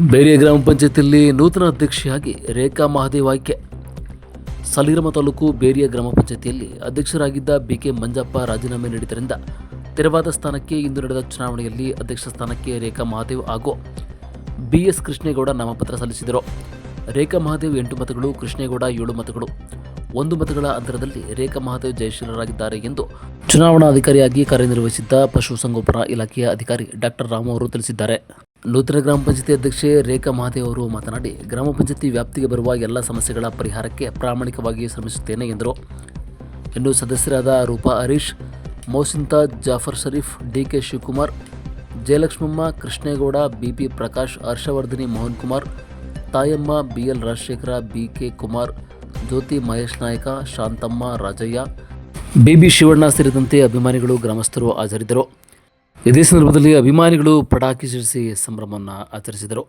ಬೇರೆ ಗ್ರಾಮ ಪಂಚಾಯತಿಯಲ್ಲಿ ನೂತನ ಅಧ್ಯಕ್ಷೆಯಾಗಿ ರೇಖಾ ಮಹಾದೇವ್ ಆಯ್ಕೆ. ಸಲಿರಮ ತಾಲೂಕು ಬೇರಿಯ ಗ್ರಾಮ ಪಂಚಾಯತಿಯಲ್ಲಿ ಅಧ್ಯಕ್ಷರಾಗಿದ್ದ ಬಿ ಕೆ ಮಂಜಪ್ಪ ರಾಜೀನಾಮೆ ನೀಡಿದ್ದರಿಂದ ತೆರವಾದ ಸ್ಥಾನಕ್ಕೆ ಇಂದು ನಡೆದ ಚುನಾವಣೆಯಲ್ಲಿ ಅಧ್ಯಕ್ಷ ಸ್ಥಾನಕ್ಕೆ ರೇಖಾ ಮಹಾದೇವ್ ಹಾಗೂ ಬಿಎಸ್ ಕೃಷ್ಣೇಗೌಡ ನಾಮಪತ್ರ ಸಲ್ಲಿಸಿದರು. ರೇಖಾ ಮಹಾದೇವ್ ಎಂಟು ಮತಗಳು, ಕೃಷ್ಣೇಗೌಡ ಏಳು ಮತಗಳು. ಒಂದು ಮತಗಳ ಅಂತರದಲ್ಲಿ ರೇಖಾ ಮಹಾದೇವ್ ಜಯಶೀಲರಾಗಿದ್ದಾರೆ ಎಂದು ಚುನಾವಣಾಧಿಕಾರಿಯಾಗಿ ಕಾರ್ಯನಿರ್ವಹಿಸಿದ್ದ ಪಶುಸಂಗೋಪನಾ ಇಲಾಖೆಯ ಅಧಿಕಾರಿ ಡಾಕ್ಟರ್ ರಾಮು ಅವರು ತಿಳಿಸಿದ್ದಾರೆ. ನೂತನ ಗ್ರಾಮ ಪಂಚಾಯತಿ ಅಧ್ಯಕ್ಷೆ ರೇಖಾ ಮಹಾದೇವ್ ಅವರು ಮಾತನಾಡಿ, ಗ್ರಾಮ ಪಂಚಾಯತಿ ವ್ಯಾಪ್ತಿಗೆ ಬರುವ ಎಲ್ಲ ಸಮಸ್ಯೆಗಳ ಪರಿಹಾರಕ್ಕೆ ಪ್ರಾಮಾಣಿಕವಾಗಿ ಶ್ರಮಿಸುತ್ತೇನೆ ಎಂದರು. ಇನ್ನು ಸದಸ್ಯರಾದ Roopa Harish Mousinta Jaffer Sharief, DK Shivakumar, Jayalakshmamma Krishnegowda, BP Prakash, Harshavardhani Mohan Kumar, Tayamma BL Rajashekara, BK Kumar, Jyothi Mahesh Nayaka, Shanthamma Rajaiah, Bibi Shivanna ಸೇರಿದಂತೆ ಅಭಿಮಾನಿಗಳು, ಗ್ರಾಮಸ್ಥರು ಹಾಜರಿದ್ದರು. ಇದೇ ಸಂದರ್ಭದಲ್ಲಿ ಅಭಿಮಾನಿಗಳು ಪಟಾಕಿ ಸಿಡಿಸಿ ಸಂಭ್ರಮವನ್ನು ಆಚರಿಸಿದರು.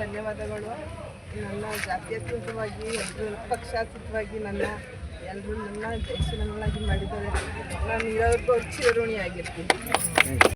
ಧನ್ಯವಾದಗಳು. ನನ್ನ ಜಾತ್ಯತೀತವಾಗಿ ಪಕ್ಷಾತೀತವಾಗಿ ನನ್ನ ಎಲ್ಲರೂ ನನ್ನ ಜಯಶೀಲನಾಗಿ ಮಾಡಿದ್ದಾರೆ ನಾನು ಇರೋವರೆಗೂ ಚಿರಋಣಿಯಾಗಿರ್ತೀನಿ